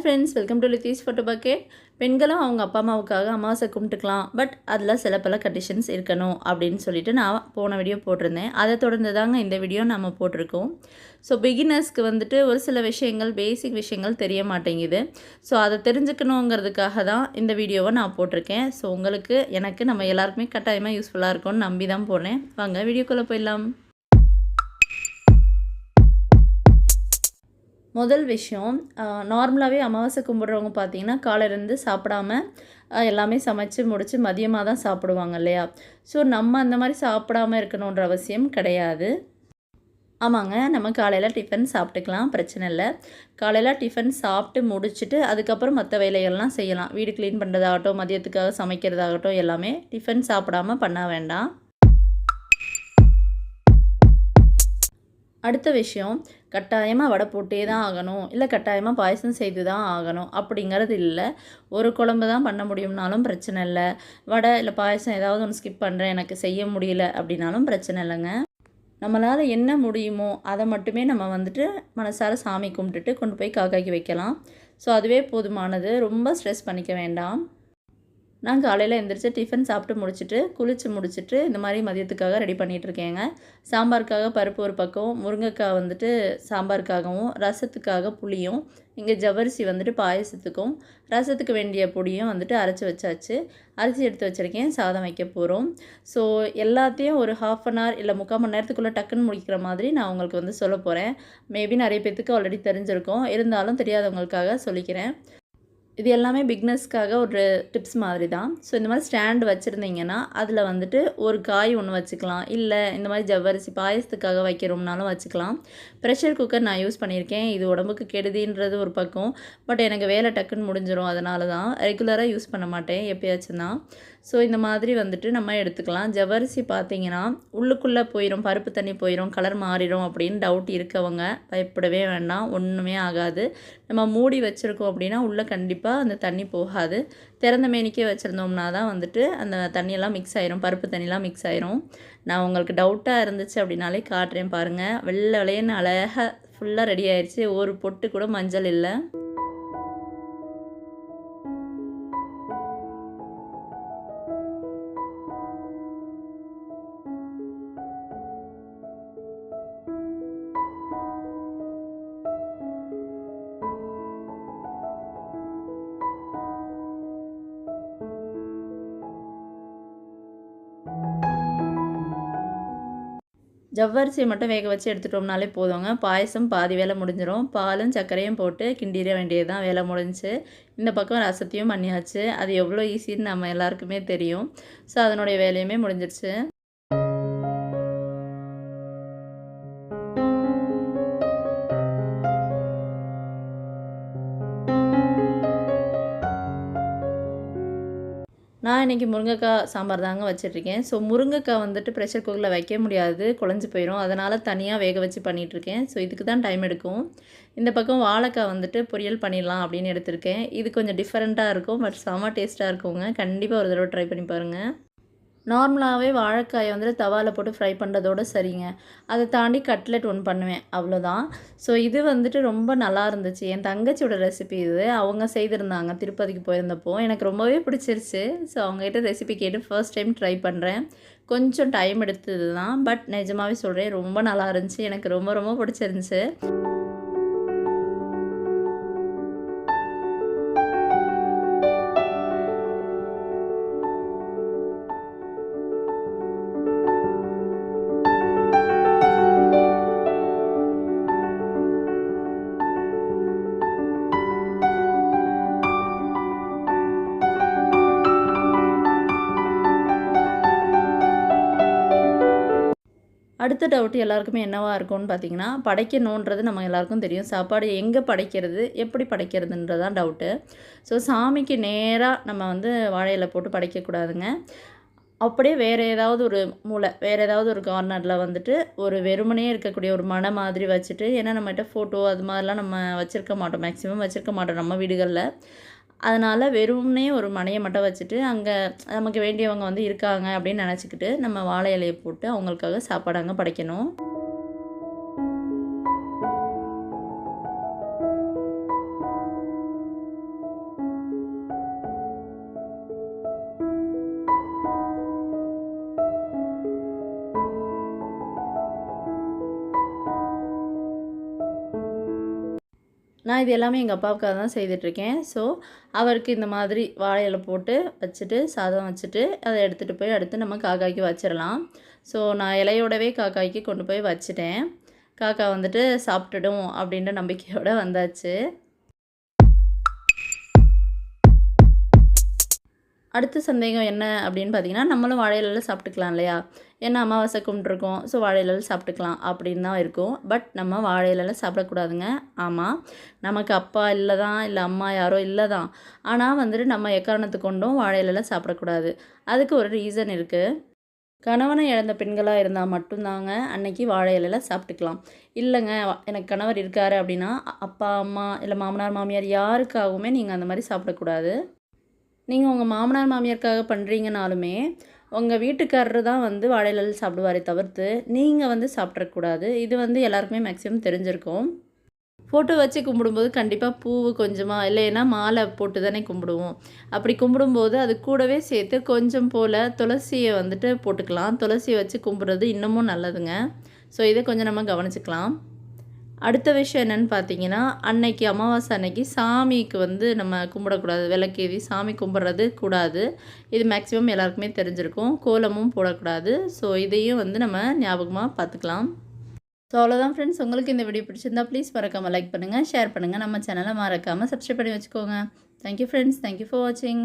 Friends welcome to Lithees photo bucket பெண்களும் அவங்க அப்பா அம்மாவுக்காக அமாவாசை கும்பிட்டுக்கலாம் பட் அதில் சில பல கண்டிஷன்ஸ் இருக்கணும் அப்படின்னு சொல்லிட்டு நான் போன வீடியோ போட்டிருந்தேன். அதை தொடர்ந்து தாங்க இந்த வீடியோ நம்ம போட்டிருக்கோம். ஸோ பிகினர்ஸ்க்கு வந்துட்டு ஒரு சில விஷயங்கள் பேசிக் விஷயங்கள் தெரிய மாட்டேங்குது. ஸோ அதை தெரிஞ்சுக்கணுங்கிறதுக்காக தான் இந்த வீடியோவை நான் போட்டிருக்கேன். ஸோ உங்களுக்கு எனக்கு நம்ம எல்லாருக்குமே கட்டாயமாக யூஸ்ஃபுல்லாக இருக்கும்னு நம்பி தான் போனேன். வாங்க வீடியோக்குள்ளே போயிடலாம். முதல் விஷயம் நார்மலாகவே அமாவாசை கும்பிட்றவங்க பார்த்தீங்கன்னா காலையிலேருந்து சாப்பிடாம எல்லாமே சமைச்சு முடித்து மதியமாக தான் சாப்பிடுவாங்க இல்லையா? ஸோ நம்ம அந்த மாதிரி சாப்பிடாம இருக்கணுன்ற அவசியம் கிடையாது. ஆமாங்க நம்ம காலையில் டிஃபன் சாப்பிட்டுக்கலாம் பிரச்சனை இல்லை. காலையில் டிஃபன் சாப்பிட்டு முடிச்சுட்டு அதுக்கப்புறம் மற்ற வேலைகள்லாம் செய்யலாம். வீடு க்ளீன் பண்ணுறதாகட்டும் மதியத்துக்காக சமைக்கிறதாகட்டும் எல்லாமே டிஃபன் சாப்பிடாம பண்ண வேண்டாம். அடுத்த விஷயம் கட்டாயமாக வடை போட்டே தான் ஆகணும். இல்லை கட்டாயமாக பாயசம் செய்து தான் ஆகணும். அப்படிங்கிறது இல்லை. ஒரு குழம்பு தான் பண்ண முடியும்னாலும் பிரச்சனை இல்லை. வடை இல்லை பாயசம் ஏதாவது ஒன்று ஸ்கிப் பண்ணுறேன் எனக்கு செய்ய முடியல அப்படின்னாலும் பிரச்சனை இல்லைங்க. நம்மளால் என்ன முடியுமோ அதை மட்டுமே நம்ம வந்துட்டு மனசார சாமி கும்பிட்டுட்டு கொண்டு போய் காக்காக்கி வைக்கலாம். ஸோ அதுவே போதுமானது. ரொம்ப ஸ்ட்ரெஸ் பண்ணிக்க வேண்டாம். நான் காலையில் எழுந்திரிச்சு டிஃபன் சாப்பிட்டு முடிச்சுட்டு குளித்து முடிச்சுட்டு இந்த மாதிரி மதியத்துக்காக ரெடி பண்ணிகிட்ருக்கேங்க சாம்பாருக்காக பருப்பு ஒரு பக்கம் முருங்கைக்காய் வந்துட்டு சாம்பாருக்காகவும் ரசத்துக்காக புளியும் இங்கே ஜவ்வரிசி வந்துட்டு பாயசத்துக்கும் ரசத்துக்கு வேண்டிய பொடியும் வந்துட்டு அரைச்சி வச்சாச்சு. அரிசி எடுத்து வச்சுருக்கேன் சாதம் வைக்க போகிறோம் ஸோ எல்லாத்தையும் ஒரு ஹாஃப் அன் ஹவர் இல்லை முக்கால் மணி நேரத்துக்குள்ளே டக்குன்னு முடிக்கிற மாதிரி நான் உங்களுக்கு வந்து சொல்ல போகிறேன் மேபி நிறைய பேர்த்துக்கு ஆல்ரெடி தெரிஞ்சிருக்கும். இருந்தாலும் தெரியாதவங்களுக்காக சொல்லிக்கிறேன். இது எல்லாமே பிக்னஸ்க்காக ஒரு டிப்ஸ் மாதிரி தான் ஸோ இந்த மாதிரி ஸ்டாண்ட் வச்சுருந்தீங்கன்னா அதில் வந்துட்டு ஒரு காய் ஒன்று வச்சுக்கலாம். இல்லை இந்த மாதிரி ஜவ்வரிசி பாயசத்துக்காக வைக்கிறோம்னாலும் வச்சுக்கலாம். ப்ரெஷர் குக்கர் நான் யூஸ் பண்ணியிருக்கேன். இது உடம்புக்கு கெடுதின்றது ஒரு பக்கம். பட் எனக்கு வேலை டக்குன்னு முடிஞ்சிடும் அதனால தான் ரெகுலராக யூஸ் பண்ண மாட்டேன் எப்பயாச்சும் தான் ஸோ இந்த மாதிரி வந்துட்டு நம்ம எடுத்துக்கலாம். ஜவரிசி பார்த்தீங்கன்னா உள்ளுக்குள்ளே போயிடும் பருப்பு தண்ணி போயிடும் கலர் மாறிடும் அப்படின்னு டவுட் இருக்கவங்க பயப்படவே வேண்டாம் ஒன்றுமே ஆகாது. நம்ம மூடி வச்சுருக்கோம் அப்படின்னா உள்ளே கண்டிப்பாக அந்த தண்ணி போகாது. திறந்த மேனிக்கே வச்சுருந்தோம்னா தான் வந்துட்டு அந்த தண்ணியெல்லாம் மிக்ஸ் ஆயிரும் பருப்பு தண்ணியெல்லாம் மிக்ஸ் ஆயிரும். நான் உங்களுக்கு டவுட்டாக இருந்துச்சு அப்படின்னாலே காட்டுறேன் பாருங்கள் வெள்ளை விளையன்னு அழகாக ஃபுல்லாக ரெடி ஆயிடுச்சு ஒரு பொட்டு கூட மஞ்சள் இல்லை. ஜவ்வரிசியை மட்டும் வேக வச்சு எடுத்துட்டோம்னாலே போதுங்க. பாயசம் பாதி வேலை முடிஞ்சிடும் பாலும் சர்க்கரையும் போட்டு கிண்டிட வேண்டியது தான் வேலை முடிஞ்சு. இந்த பக்கம் ரசத்தையும் பண்ணியாச்சு. அது எவ்வளோ ஈஸின்னு நம்ம எல்லாருக்குமே தெரியும். ஸோ அதனுடைய வேலையுமே முடிஞ்சிருச்சு. நான் இன்றைக்கி முருங்கைக்காய் சாம்பார் தாங்க வச்சிட்ருக்கேன். ஸோ முருங்கைக்காய் வந்துட்டு ப்ரெஷர் குக்கரில் வைக்க முடியாது. குழஞ்சி போயிடும் அதனால் தனியாக வேக வச்சு பண்ணிகிட்ருக்கேன் ஸோ இதுக்கு தான் டைம் எடுக்கும். இந்த பக்கம் வாழைக்காய் வந்துட்டு பொரியல் பண்ணிடலாம் அப்படின்னு எடுத்திருக்கேன். இது கொஞ்சம் டிஃப்ரெண்ட்டாக இருக்கும் பட் செம டேஸ்ட்டாக இருக்குங்க. கண்டிப்பாக ஒரு தடவை ட்ரை பண்ணி பாருங்கள் நார்மலாகவே வாழைக்காயை வந்துட்டு தவாவில் போட்டு ஃப்ரை பண்ணுறதோட சரிங்க. அதை தாண்டி கட்லெட் ஒன்று பண்ணுவேன். அவ்வளோதான் ஸோ இது வந்துட்டு ரொம்ப நல்லா இருந்துச்சு. என் தங்கச்சியோட ரெசிபி இது. அவங்க செய்திருந்தாங்க. திருப்பதிக்கு போயிருந்தப்போ. எனக்கு ரொம்பவே பிடிச்சிருச்சு. ஸோ அவங்ககிட்ட ரெசிபி கேட்டு ஃபர்ஸ்ட் டைம் ட்ரை பண்ணுறேன் கொஞ்சம் டைம் எடுத்தது தான் பட் நிஜமாகவே சொல்கிறேன் ரொம்ப நல்லா இருந்துச்சு. எனக்கு ரொம்ப ரொம்ப பிடிச்சிருந்துச்சு. அடுத்த டவுட் எல்லாருக்குமே என்னவாக இருக்கும்னு பார்த்தீங்கன்னா படைக்கணுன்றது நம்ம எல்லாருக்கும் தெரியும். சாப்பாடு எங்கே படைக்கிறது எப்படி படைக்கிறதுன்றது தான் டவுட்டு ஸோ சாமிக்கு நேராக நம்ம வந்து வாழை போட்டு படைக்கக்கூடாதுங்க. அப்படியே வேறு ஏதாவது ஒரு மூளை வேறு ஏதாவது ஒரு கார்னரில் வந்துட்டு ஒரு வெறுமனே இருக்கக்கூடிய ஒரு மனை மாதிரி வச்சுட்டு ஏன்னா நம்மகிட்ட ஃபோட்டோ அது மாதிரிலாம் நம்ம வச்சுருக்க மாட்டோம். மேக்ஸிமம் வச்சுருக்க மாட்டோம் நம்ம வீடுகளில். அதனால் வெறும்னே ஒரு மனையை மட்டும் வச்சுட்டு அங்கே நமக்கு வேண்டியவங்க வந்து இருக்காங்க அப்படின்னு நினச்சிக்கிட்டு நம்ம வாழை இலையை போட்டு அவங்களுக்காக சாப்பாடு அங்கே படைக்கணும். நான் இது எல்லாமே எங்கள் அப்பாவுக்காக தான் செய்துட்ருக்கேன். ஸோ அவருக்கு இந்த மாதிரி வாழை போட்டு வச்சுட்டு சாதம் வச்சுட்டு அதை எடுத்துகிட்டு போய் அடுத்து நம்ம காக்காய்க்கு வச்சிடலாம். ஸோ நான் இலையோடவே காக்காய்க்கு கொண்டு போய் வச்சுட்டேன். காக்கா வந்துட்டு சாப்பிட்டுடும் அப்படின்ற நம்பிக்கையோடு வந்தாச்சு. அடுத்த சந்தேகம் என்ன அப்படின்னு பார்த்தீங்கன்னா நம்மளும் வாழை இலையில சாப்பிட்டுக்கலாம் இல்லையா? ஏன்னா அமாவாசை கும்பிட்ருக்கோம் ஸோ வாழை இலையில சாப்பிட்டுக்கலாம் அப்படின்னு தான் இருக்கும். பட் நம்ம வாழை சாப்பிடக்கூடாதுங்க. ஆமாம் நமக்கு அப்பா இல்லை தான் இல்லை அம்மா யாரோ இல்லை தான் ஆனால் வந்துட்டு நம்ம எக்காரணத்து கொண்டும் வாழை இலையில சாப்பிடக்கூடாது. அதுக்கு ஒரு ரீசன் இருக்குது கணவனை இழந்த பெண்களாக இருந்தால் மட்டும்தாங்க அன்னைக்கு வாழை இலையில சாப்பிட்டுக்கலாம். இல்லைங்க எனக்கு கணவர் இருக்காரு அப்படின்னா அப்பா அம்மா இல்லை மாமனார் மாமியார் யாருக்காகவுமே நீங்கள் அந்த மாதிரி சாப்பிடக்கூடாது. நீங்கள் உங்கள் மாமனார் மாமியாருக்காக பண்ணுறீங்கனாலுமே உங்கள் வீட்டுக்காரரு தான் வந்து வாழை சாப்பிடுவாரே தவிர்த்து நீங்கள் வந்து சாப்பிட்றக்கூடாது இது வந்து எல்லாருக்குமே மேக்ஸிமம் தெரிஞ்சிருக்கும். ஃபோட்டோ வச்சு கும்பிடும்போது கண்டிப்பாக பூவு கொஞ்சமாக இல்லைன்னா மாலை போட்டு தானே கும்பிடுவோம். அப்படி கும்பிடும்போது அது கூடவே சேர்த்து கொஞ்சம் போல் துளசியை வந்துட்டு போட்டுக்கலாம். துளசியை வச்சு கும்பிட்றது இன்னமும் நல்லதுங்க. ஸோ இதை கொஞ்சம் நம்ம கவனிச்சுக்கலாம். அடுத்த விஷயம் என்னென்னு பார்த்தீங்கன்னா அன்னைக்கு அமாவாசை அன்னைக்கு சாமிக்கு வந்து நம்ம கும்பிடக்கூடாது விளக்கேவி சாமி கும்பிட்றது கூடாது. இது மேக்ஸிமம் எல்லாருக்குமே தெரிஞ்சிருக்கும். கோலமும் போடக்கூடாது. ஸோ இதையும் வந்து நம்ம ஞாபகமாக பார்த்துக்கலாம். ஸோ அவ்வளோதான் ஃப்ரெண்ட்ஸ் உங்களுக்கு இந்த வீடியோ பிடிச்சிருந்தா ப்ளீஸ் மறக்காமல் லைக் பண்ணுங்கள் ஷேர் பண்ணுங்கள் நம்ம சேனலை மறக்காமல் சப்ஸ்கிரைப் பண்ணி வச்சுக்கோங்க. தேங்க்யூ ஃப்ரெண்ட்ஸ் தேங்க்யூ ஃபார் வாட்சிங்